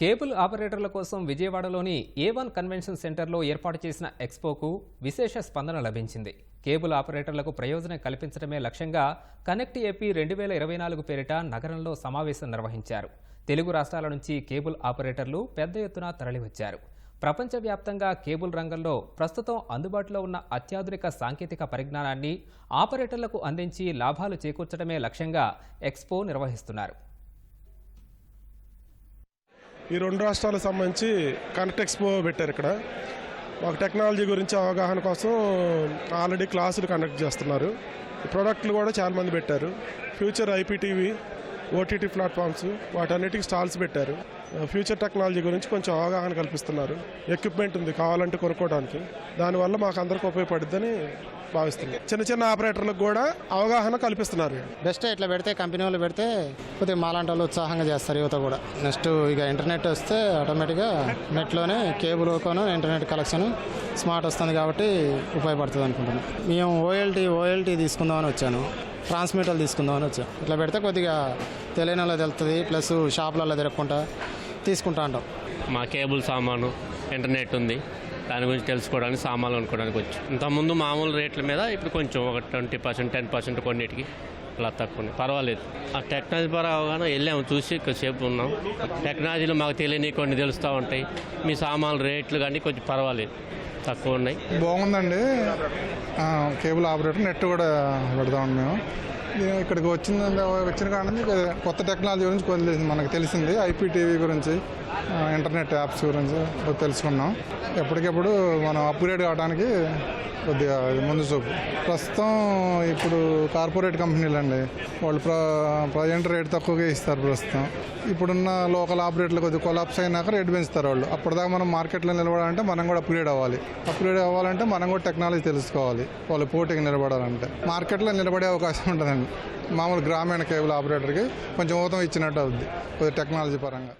Cable ఆపరేటర్ల కోసం విజయవాడలోని ఏ వన్ కన్వెన్షన్ సెంటర్లో ఏర్పాటు చేసిన ఎక్స్పోకు విశేష స్పందన లభించింది. కేబుల్ ఆపరేటర్లకు ప్రయోజనం కల్పించడమే లక్ష్యంగా కనెక్ట్ ఏపీ రెండు వేల ఇరవై నాలుగు పేరిట నగరంలో సమావేశం నిర్వహించారు. తెలుగు రాష్ట్రాల నుంచి కేబుల్ ఆపరేటర్లు పెద్ద ఎత్తున తరలివచ్చారు. ప్రపంచవ్యాప్తంగా కేబుల్ రంగంలో ప్రస్తుతం అందుబాటులో ఉన్న అత్యాధునిక సాంకేతిక పరిజ్ఞానాన్ని ఆపరేటర్లకు అందించి లాభాలు చేకూర్చడమే లక్ష్యంగా ఎక్స్పో నిర్వహిస్తున్నారు. ఈ రెండు రాష్ట్రాలకు సంబంధించి కనెక్ట్ ఎక్స్పో పెట్టారు ఇక్కడ. మాకు టెక్నాలజీ గురించి అవగాహన కోసం ఆల్రెడీ క్లాసులు కండక్ట్ చేస్తున్నారు. ఈ ప్రోడక్ట్లు కూడా చాలామంది పెట్టారు. ఫ్యూచర్ ఐపీటీవీ ఓటీటీ ప్లాట్ఫామ్స్ వాటన్నిటికి స్టాల్స్ పెట్టారు. ఫ్యూచర్ టెక్నాలజీ గురించి కొంచెం అవగాహన కల్పిస్తున్నారు. ఎక్విప్మెంట్ ఉంది కావాలంటే కొనుక్కోవడానికి. దానివల్ల మాకు అందరికి ఉపయోగపడుద్దని భావిస్తుంది చిన్న చిన్న ఆపరేటర్లకు కూడా అవగాహన కల్పిస్తున్నారు. బెస్ట్ ఇట్లా పెడితే కంపెనీ వాళ్ళు పెడితే కొద్దిగా మాలాంటి వాళ్ళు ఉత్సాహంగా చేస్తారు యువత కూడా. నెక్స్ట్ ఇక ఇంటర్నెట్ వస్తే ఆటోమేటిక్గా నెట్లోనే కేబుల్ ఓకోను ఇంటర్నెట్ కలెక్షన్ స్మార్ట్ వస్తుంది కాబట్టి ఉపయోగపడుతుంది అనుకుంటున్నాను మేము ఓఎల్టీ ఓఎల్టీ తీసుకుందామని వచ్చాను. ట్రాన్స్మిటర్లు తీసుకుందామని వచ్చాను ఇట్లా పెడితే కొద్దిగా తెలియని వాళ్ళకి తెలుస్తుంది ప్లస్ షాపులలో తిరగకుండా తీసుకుంటా ఉంటాం మా కేబుల్ సామాను ఇంటర్నెట్ ఉంది. దాని గురించి తెలుసుకోవడానికి సామాన్లు కొనుక్కోవడానికి వచ్చి. ఇంతకుముందు మామూలు రేట్ల మీద ఇప్పుడు కొంచెం ఒక ట్వంటీ పర్సెంట్ టెన్ పర్సెంట్ కొన్నిటికి అలా తక్కువ. పర్వాలేదు. ఆ టెక్నాలజీ పరంగా వెళ్ళాము చూసి కొద్దిసేపు ఉన్నాం. టెక్నాలజీలో మాకు తెలియని కొన్ని తెలుస్తూ ఉంటాయి. మీ సామాన్లు రేట్లు కానీ కొంచెం పర్వాలేదు. తక్కువ ఉన్నాయి. బాగుందండి. కేబుల్ ఆపరేటర్ నెట్ కూడా పెడతామండి మేము. ఇక్కడికి వచ్చిన వచ్చిన కారణం కొత్త టెక్నాలజీ గురించి కొంచెం మనకు తెలిసింది. ఐపీటీవీ గురించి ఇంటర్నెట్ యాప్స్ గురించి తెలుసుకున్నాం. ఎప్పటికెప్పుడు మనం అప్గ్రేడ్ కావడానికి కొద్దిగా ఇది ముందు చూపు. ప్రస్తుతం ఇప్పుడు కార్పొరేట్ కంపెనీలు అండి వాళ్ళు ప్ర ప్రజెంట్ రేట్ తక్కువగా ఇస్తారు ప్రస్తుతం. ఇప్పుడున్న లోకల్ ఆపరేటర్లు కొద్దిగా కొలాప్స్ అయినాక రేట్ పెంచుతారు వాళ్ళు. అప్పటిదాకా మనం మార్కెట్లో నిలబడాలంటే మనం కూడా అప్గ్రేడ్ అవ్వాలి. అప్గ్రేడ్ అవ్వాలంటే మనం కూడా టెక్నాలజీ తెలుసుకోవాలి. వాళ్ళు పోటీకి నిలబడాలంటే. మార్కెట్లో నిలబడే అవకాశం ఉంటుందండి మామూలు గ్రామీణ కేబుల్ ఆపరేటర్కి కొంచెం ఊతం ఇచ్చినట్టు అవుద్ది కొద్దిగా టెక్నాలజీ పరంగా.